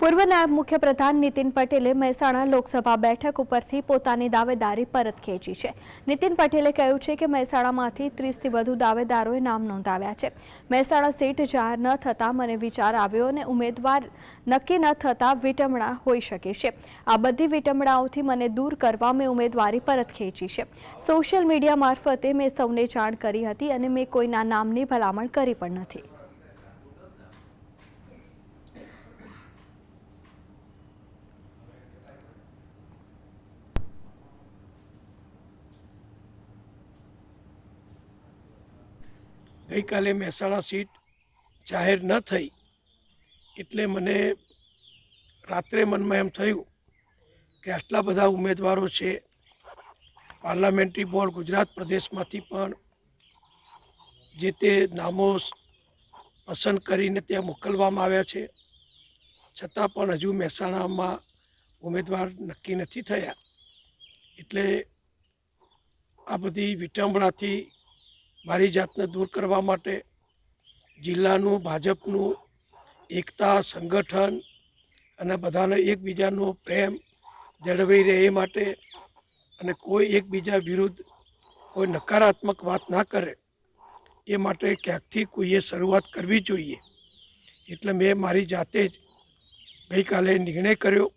પૂર્વ નાયબ મુખ્યપ્રધાન નીતિન પટેલે મહેસાણા લોકસભા બેઠક ઉપરથી પોતાની દાવેદારી પરત ખેંચી છે. નીતિન પટેલે કહ્યું છે કે મહેસાણામાંથી ત્રીસથી વધુ દાવેદારોએ નામ નોંધાવ્યા છે. મહેસાણા સીટ જાહેર ન થતાં મને વિચાર આવ્યો અને ઉમેદવાર નક્કી ન થતાં વિટમણા હોઈ શકે છે. આ બધી વિટમણાઓથી મને દૂર કરવા મેં ઉમેદવારી પરત ખેંચી છે. સોશિયલ મીડિયા મારફતે મેં સૌને જાણ કરી હતી અને મેં કોઈના નામની ભલામણ કરી પણ નથી. ગઈકાલે મહેસાણા સીટ જાહેર ન થઈ એટલે મને રાત્રે મનમાં એમ થયું કે આટલા બધા ઉમેદવારો છે, પાર્લામેન્ટરી બોર્ડ ગુજરાત પ્રદેશમાંથી પણ જે તે નામો પસંદ કરીને ત્યાં મોકલવામાં આવ્યા છે. છતાં પણ હજુ મહેસાણામાં ઉમેદવાર નક્કી નથી થયા. એટલે આ બધી વિટંબણાથી મારી જાતને દૂર કરવા માટે જિલ્લાનું, ભાજપનું, એકતા, સંગઠન અને બધાને એકબીજાનો પ્રેમ જળવાઈ રહે એ માટે અને કોઈ એકબીજા વિરુદ્ધ કોઈ નકારાત્મક વાત ના કરે એ માટે ક્યાંકથી કોઈએ શરૂઆત કરવી જોઈએ? એટલે મેં મારી જાતે જ ગઈકાલે નિર્ણય કર્યો